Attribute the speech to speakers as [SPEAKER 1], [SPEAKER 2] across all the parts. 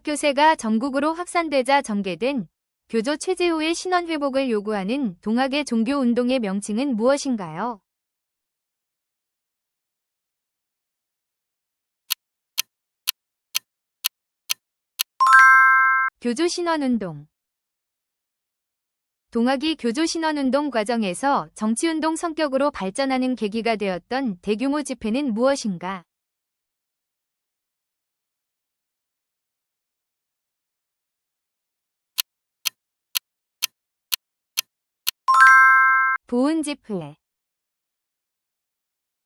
[SPEAKER 1] 동학교세가 전국으로 확산되자 전개된 교조 체제 후의 신원 회복을 요구하는 동학의 종교 운동의 명칭은 무엇인가요? 교조 신원운동 동학이 교조 신원운동 과정에서 정치운동 성격으로 발전하는 계기가 되었던 대규모 집회는 무엇인가? 보은 집회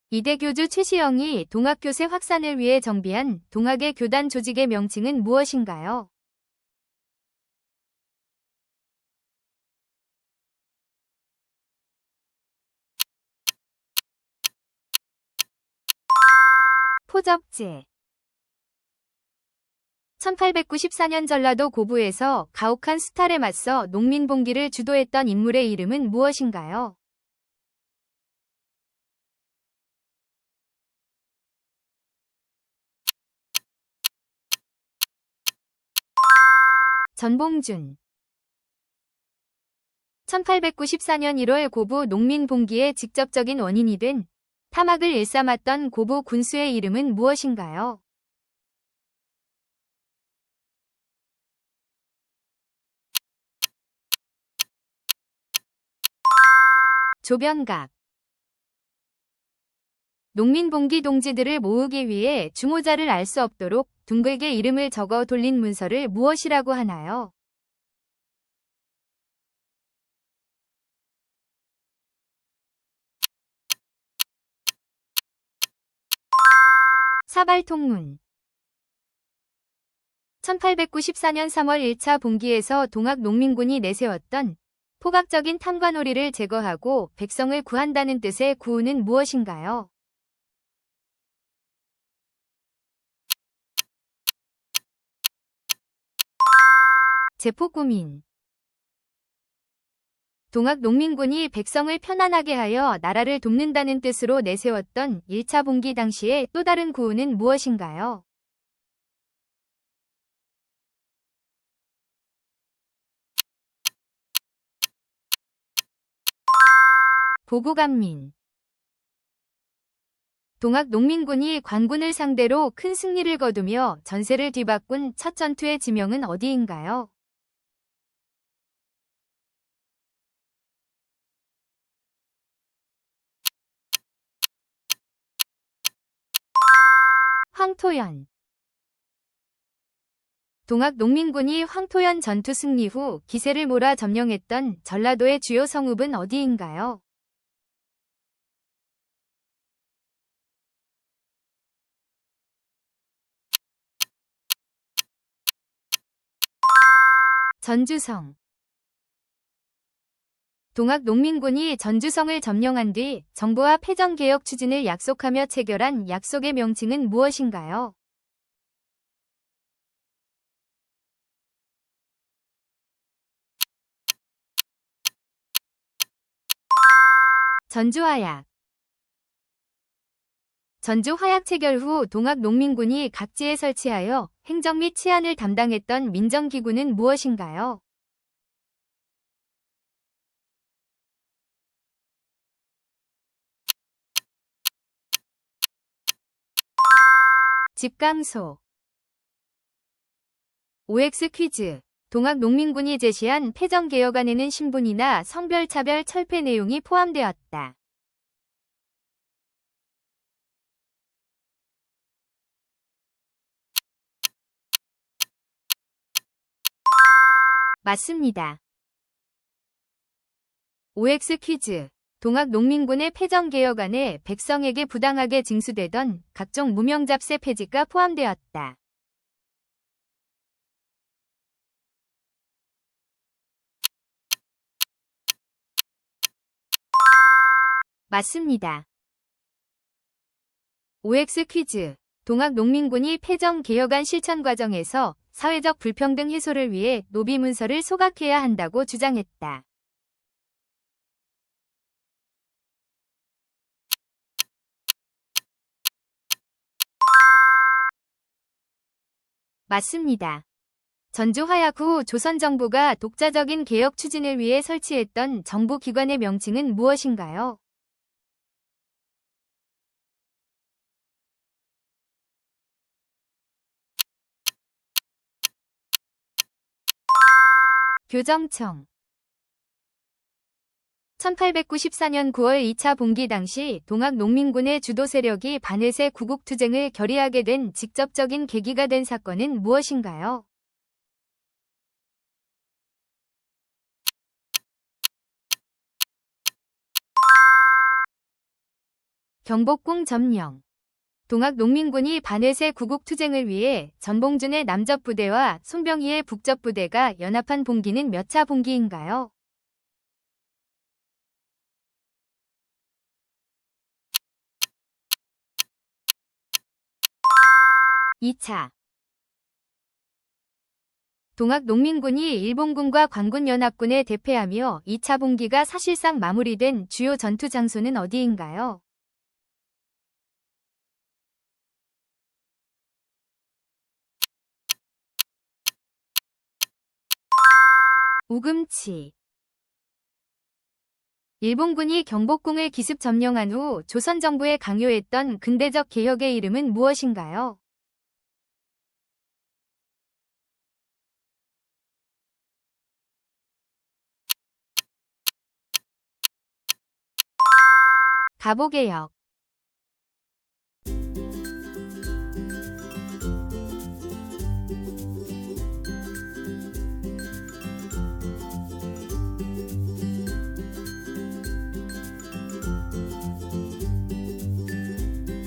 [SPEAKER 1] 이대교주 최시영이 동학교세 확산을 위해 정비한 동학의 교단 조직의 명칭은 무엇인가요? 포적제 1894년 전라도 고부에서 가혹한 수탈에 맞서 농민봉기를 주도했던 인물의 이름은 무엇인가요? 전봉준 1894년 1월 고부 농민 봉기의 직접적인 원인이 된 타막을 일삼았던 고부 군수의 이름은 무엇인가요? 조변각 농민봉기 동지들을 모으기 위해 중호자를 알 수 없도록 둥글게 이름을 적어 돌린 문서를 무엇이라고 하나요? 사발통문 1894년 3월 1차 봉기에서 동학 농민군이 내세웠던 포각적인 탐관오리를 제거하고 백성을 구한다는 뜻의 구우는 무엇인가요? 제포구민 동학 농민군이 백성을 편안하게 하여 나라를 돕는다는 뜻으로 내세웠던 1차 봉기 당시의 또 다른 구호는 무엇인가요? 보고간민 동학 농민군이 관군을 상대로 큰 승리를 거두며 전세를 뒤바꾼 첫 전투의 지명은 어디인가요? 황토연 동학 농민군이 황토연 전투 승리 후 기세를 몰아 점령했던 전라도의 주요 성읍은 어디인가요? 전주성 동학 농민군이 전주성을 점령한 뒤 정부와 패전개혁 추진을 약속하며 체결한 약속의 명칭은 무엇인가요? 전주화약 전주 화약 체결 후 동학 농민군이 각지에 설치하여 행정 및 치안을 담당했던 민정기구는 무엇인가요? 집강소 OX 퀴즈 동학 농민군이 제시한 패정개혁안에는 신분이나 성별차별 철폐 내용이 포함되었다. 맞습니다. OX 퀴즈 동학 농민군의 패정개혁안에 백성에게 부당하게 징수되던 각종 무명 잡세 폐지가 포함되었다. 맞습니다. OX 퀴즈 동학 농민군이 패정개혁안 실천 과정에서 사회적 불평등 해소를 위해 노비 문서를 소각해야 한다고 주장했다. 맞습니다. 전주 화약 후 조선 정부가 독자적인 개혁 추진을 위해 설치했던 정부 기관의 명칭은 무엇인가요? 교정청 1894년 9월 2차 봉기 당시 동학 농민군의 주도 세력이 반해세 구국투쟁을 결의하게 된 직접적인 계기가 된 사건은 무엇인가요? 경복궁 점령 동학 농민군이 반해세 구국투쟁을 위해 전봉준의 남접부대와 손병희의 북접부대가 연합한 봉기는 몇 차 봉기인가요? 2차 동학 농민군이 일본군과 관군연합군에 대패하며 2차 봉기가 사실상 마무리된 주요 전투 장소는 어디인가요? 우금치 일본군이 경복궁을 기습 점령한 후 조선 정부에 강요했던 근대적 개혁의 이름은 무엇인가요? 가보개혁